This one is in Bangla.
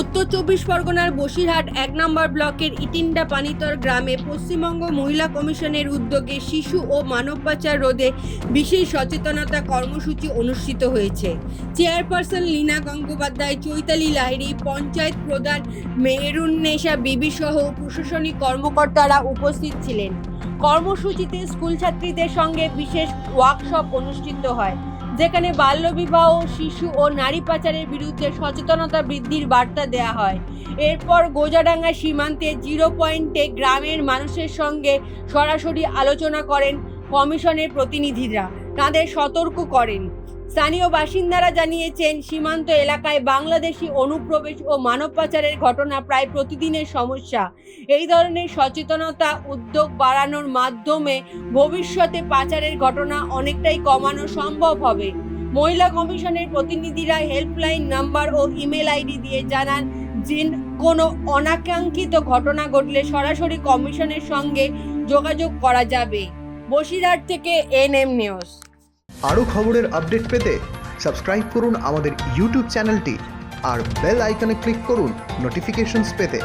উত্তর চব্বিশ পরগনার বসিরহাট এক নম্বর ব্লকের ইটিন্ডা পানিতর গ্রামে পশ্চিমবঙ্গ মহিলা কমিশনের উদ্যোগে শিশু ও মানব পাচার রোধে বিশেষ সচেতনতা কর্মসূচি অনুষ্ঠিত হয়েছে। চেয়ারপারসন লীনা গঙ্গোপাধ্যায়, চৈতালি লাহিড়ী, পঞ্চায়েত প্রধান মেহরুন্নেশা বিবি সহ প্রশাসনিক কর্মকর্তারা উপস্থিত ছিলেন। কর্মসূচিতে স্কুল ছাত্রীদের সঙ্গে বিশেষ ওয়ার্কশপ অনুষ্ঠিত হয়। যেখানে বাল্যবিবাহ, শিশু ও নারী পাচারের বিরুদ্ধে সচেতনতা বৃদ্ধির বার্তা দেয়া হয়। এরপর গোজাডাঙ্গা সীমান্তে জিরো পয়েন্টে গ্রামের মানুষের সঙ্গে সরাসরি আলোচনা করেন কমিশনের প্রতিনিধিরা। তাদের সতর্ক করেন। স্থানীয় বাসিন্দারা জানিয়েছেন, সীমান্ত এলাকায় বাংলাদেশি অনুপ্রবেশ ও মানব পাচারের ঘটনা প্রায় প্রতিদিনের সমস্যা। এই ধরনের সচেতনতা উদ্যোগ বাড়ানোর মাধ্যমে ভবিষ্যতে পাচারের ঘটনা অনেকটাই কমানো সম্ভব হবে। মহিলা কমিশনের প্রতিনিধিরা হেল্পলাইন নাম্বার ও ইমেল আইডি দিয়ে জানান যে কোনো অনাকাঙ্ক্ষিত ঘটনা ঘটলে সরাসরি কমিশনের সঙ্গে যোগাযোগ করা যাবে। বসিরহাট থেকে এনএম নিউজ। আরও খবরের আপডেট পেতে সাবস্ক্রাইব করুন আমাদের ইউটিউব চ্যানেলটি আর বেল আইকনে ক্লিক করুন নোটিফিকেশনস পেতে।